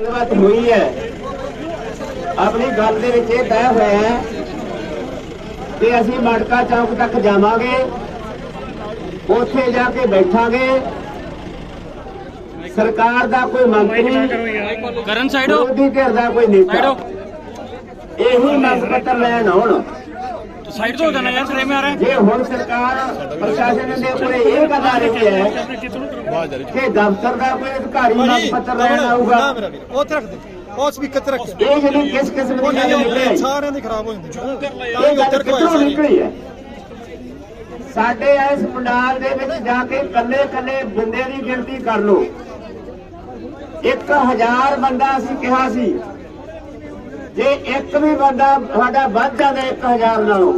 ਗੱਲਬਾਤ ਹੋਈ ਹੈ। ਆਪਣੀ ਗੱਲ ਦੇ ਵਿੱਚ ਇਹ ਤੈਅ ਹੋਇਆ ਹੈ ਕਿ ਅਸੀਂ ਮਟਕਾ ਚੌਕ ਤੱਕ ਜਾਵਾਂਗੇ ਉੱਥੇ ਜਾ ਕੇ ਬੈਠਾਂਗੇ। ਸਰਕਾਰ ਦਾ ਕੋਈ ਮੰਤਰੀ ਕਰਨ ਸਾਈਡ ਵਿਰੋਧੀ ਧਿਰ ਦਾ ਕੋਈ ਸਾਈਡ ਨੇਤਾ ਇਹੀ ਮੰਗ ਪੱਤਰ ਲੈਣ ਆਉਣ। ਸਾਈਡ ਤੋਂ ਹੋ ਜਾਣਾ ਯਾਰ ਫਰੇਮ ਆ ਰਿਹਾ ਜੇ ਹੁਣ ਸਰਕਾਰ ਪ੍ਰਸ਼ਾਸਨ ਦੇ ਉੱਪਰ ਇਹ ਗੱਲ ਆ ਰਹੀ ਹੈ ਕਿ ਦਫ਼ਤਰ ਦਾ ਕੋਈ ਅਧਿਕਾਰੀ ਮੰਗ ਪੱਤਰ ਲੈਣ ਆਊਗਾ। ਉੱਥੇ ਰੱਖ ਦੇ। ਉਹ ਸਪੀਕਰ ਤੇ ਰੱਖ ਇਹ ਜਿਹੜੀ ਕਿਸ ਕਿਸਮ ਦੀ ਗੱਲ ਨਿਕਲੀ ਹੈ? ਸਾਰਿਆਂ ਦੀ ਖਰਾਬ ਹੋ ਜਾਂਦੀ ਇਹ ਗੱਲ ਕਿੱਥੋਂ ਨਿਕਲੀ ਹੈ? ਸਾਡੇ ਇਸ ਪੰਡਾਲ ਦੇ ਵਿੱਚ ਜਾ ਕੇ ਕੱਲੇ ਕੱਲੇ ਬੰਦੇ ਦੀ ਗਿਣਤੀ ਕਰ ਲਓ। 1000 ਬੰਦਾ ਅਸੀਂ ਕਿਹਾ ਸੀ। ਜੇ ਇੱਕ ਵੀ ਬੰਦਾ ਸਾਡਾ ਵੱਧ ਜਾਂਦਾ 1000 ਨਾਲੋਂ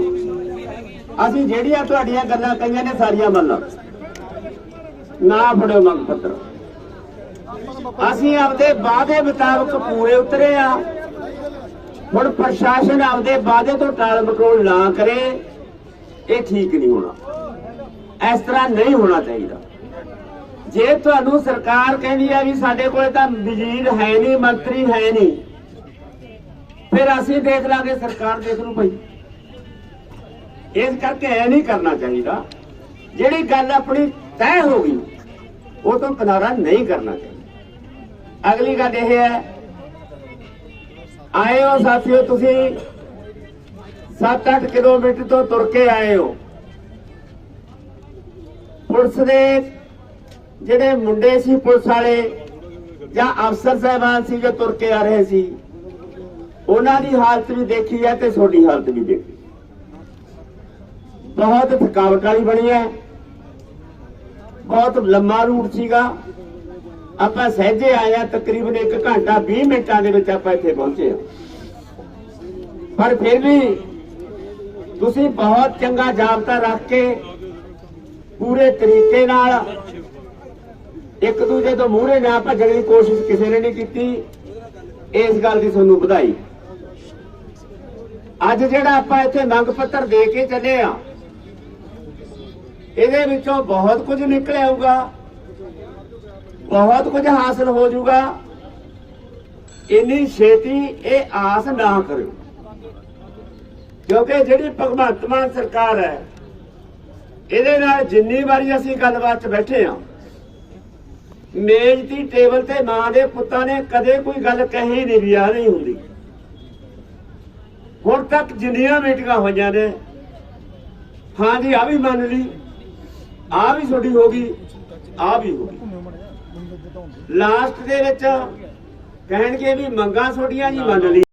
ਅਸੀਂ ਜਿਹੜੀਆਂ ਤੁਹਾਡੀਆਂ ਗੱਲਾਂ ਕਹੀਆਂ ਨੇ ਸਾਰੀਆਂ ਮੰਨ ਨਾ ਫੜਿਓ ਮੰਗ ਪੱਤਰ ਅਸੀਂ ਆਪਦੇ ਵਾਅਦੇ ਮੁਤਾਬਕ ਪੂਰੇ ਉਤਰੇ ਆ। ਹੁਣ ਪ੍ਰਸ਼ਾਸਨ ਆਪਦੇ ਵਾਅਦੇ ਤੋਂ ਟਾਲ ਮਟੋਲ ਨਾ ਕਰੇ, ਇਹ ਠੀਕ ਨਹੀਂ ਹੋਣਾ। ਇਸ ਤਰ੍ਹਾਂ ਨਹੀਂ ਹੋਣਾ ਚਾਹੀਦਾ। ਜੇ ਤੁਹਾਨੂੰ ਸਰਕਾਰ ਕਹਿੰਦੀ ਆ ਵੀ ਸਾਡੇ ਕੋਲ ਤਾਂ ਵਜ਼ੀਰ ਹੈ ਨਹੀਂ, ਮੰਤਰੀ ਹੈ ਨਹੀਂ, ਫਿਰ ਅਸੀਂ ਦੇਖ ਲਾਂਗੇ ਸਰਕਾਰ ਦੇਖ ਲੂ ਭਾਈ। ਇਸ ਕਰਕੇ ਐ ਨਹੀਂ ਕਰਨਾ ਚਾਹੀਦਾ। ਜਿਹੜੀ ਗੱਲ ਆਪਣੀ ਤੈਅ ਹੋ ਗਈ, ਉਹ ਤੋਂ ਕਿਨਾਰਾ ਨਹੀਂ ਕਰਨਾ ਚਾਹੀਦਾ। ਅਗਲੀ ਗੱਲ ਇਹ ਹੈ, ਆਏ ਹੋ ਸਾਥੀਓ ਤੁਸੀਂ 7-8 ਕਿਲੋਮੀਟਰ ਤੋਂ ਤੁਰ ਕੇ ਆਏ ਹੋ। ਪੁਲਿਸ ਦੇ ਜਿਹੜੇ ਮੁੰਡੇ ਸੀ ਪੁਲਿਸ ਵਾਲੇ, ਜਾਂ ਅਫਸਰ ਸਾਹਿਬਾਨ ਸੀ ਜੋ ਤੁਰ ਕੇ ਆ ਰਹੇ ਸੀ, ਉਹਨਾਂ ਦੀ ਹਾਲਤ ਵੀ ਦੇਖੀ ਹੈ ਤੇ ਤੁਹਾਡੀ ਹਾਲਤ ਵੀ ਦੇਖੀ। ਬਹੁਤ ਥਕਾਵਟ ਵਾਲੀ ਬਣੀ ਹੈ। ਬਹੁਤ ਲੰਮਾ ਰੂਟ ਸੀਗਾ। ਆਪਾਂ ਸਹਿਜੇ ਆਏ ਤਕਰੀਬਨ 1 ਘੰਟਾ 20 ਮਿੰਟਾਂ ਦੇ ਵਿੱਚ ਆਪਾਂ ਇੱਥੇ ਪਹੁੰਚੇ ਹਾਂ। ਪਰ ਫਿਰ ਵੀ ਤੁਸੀਂ ਬਹੁਤ ਚੰਗਾ ਜਾਬਤਾ ਰੱਖ ਕੇ ਪੂਰੇ ਤਰੀਕੇ ਨਾਲ ਇੱਕ ਦੂਜੇ ਤੋਂ ਮੂਹਰੇ ਨਾ ਭੱਜਣ ਦੀ ਕੋਸ਼ਿਸ਼ ਕਿਸੇ ਨੇ ਨਹੀਂ ਕੀਤੀ। ਇਸ ਗੱਲ ਦੀ ਤੁਹਾਨੂੰ ਵਧਾਈ। ਅੱਜ ਜਿਹੜਾ ਆਪਾਂ ਇੱਥੇ ਮੰਗ ਪੱਤਰ ਦੇ ਕੇ ਚੱਲੇ ਆ ਇਹਦੇ ਵਿੱਚੋਂ ਬਹੁਤ ਕੁਝ ਨਿਕਲ ਆਊਗਾ। ਬਹੁਤ ਕੁਝ ਹਾਸਲ ਹੋ ਜਾਊਗਾ। ਇੰਨੀ ਛੇਤੀ ਇਹ ਆਸ ਨਾ ਕਰਿਓ। ਕਿਉਂਕਿ ਜਿਹੜੀ ਭਗਵੰਤ ਮਾਨ ਸਰਕਾਰ ਹੈ, ਇਹਦੇ ਨਾਲ ਜਿੰਨੀ ਵਾਰੀ ਅਸੀਂ ਗੱਲਬਾਤ 'ਚ ਬੈਠੇ ਆ ਮੇਜ਼ ਦੀ ਟੇਬਲ ਤੇ ਮਾਂ ਦੇ ਪੁੱਤਾਂ ਨੇ ਕਦੇ ਕੋਈ ਗੱਲ ਕਹੀ ਨਹੀਂ ਵੀ ਆ ਨਹੀਂ ਹੁੰਦੀ। ਹੁਣ ਤੱਕ ਜਿੰਨੀਆਂ ਮੀਟਿੰਗਾਂ ਹੋਈਆਂ ਨੇ, ਹਾਂ ਜੀ ਆ ਵੀ ਮੰਨ ਲਈ। ਆ ਵੀ ਤੁਹਾਡੀ ਹੋ ਗਈ ਆ ਵੀ ਹੋ ਗਈ। ਲਾਸਟ ਦੇ ਵਿੱਚ ਕਹਿਣਗੇ ਵੀ ਮੰਗਾਂ ਤੁਹਾਡੀਆਂ ਜੀ ਮੰਨ ਲਈ